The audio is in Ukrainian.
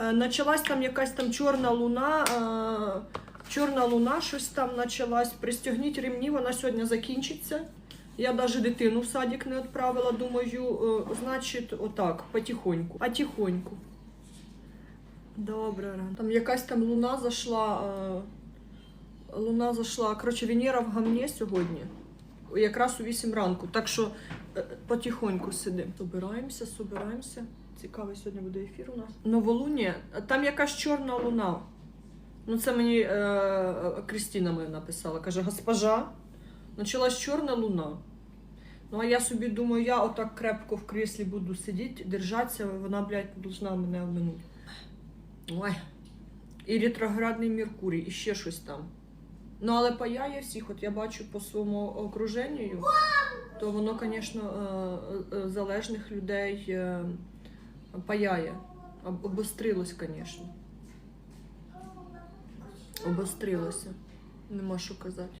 Е, Началась там якась там чорна луна. е, Чорна луна, щось там почалась. Пристегніть ремні, вона сьогодні закінчиться. Я навіть дитину в садик не відправила, думаю, е, значить, отак, потихоньку. А тихоньку. Добре, рано. Там якась там луна зайшла. Луна зайшла. Коротше, Венера в гамні сьогодні. Якраз у 8 ранку. Так що потихоньку сидимо. Собираємося, собираємося. Цікавий сьогодні буде ефір у нас. Новолуння. Там якась чорна луна. Ну, це мені е, е, Крістіна моя написала. Каже, госпожа, почалась чорна луна. Ну, а я собі думаю, я отак крепко в кріслі буду сидіти, держатися, вона, блядь, должна мене обминути. Ой. І ретроградний Меркурій, і ще щось там. Ну, але паяє всіх, от я бачу по своєму окруженню, то воно, звісно, е, е, залежних людей паяє. Об- Обострилось, звісно. Обострилося. Нема що казати.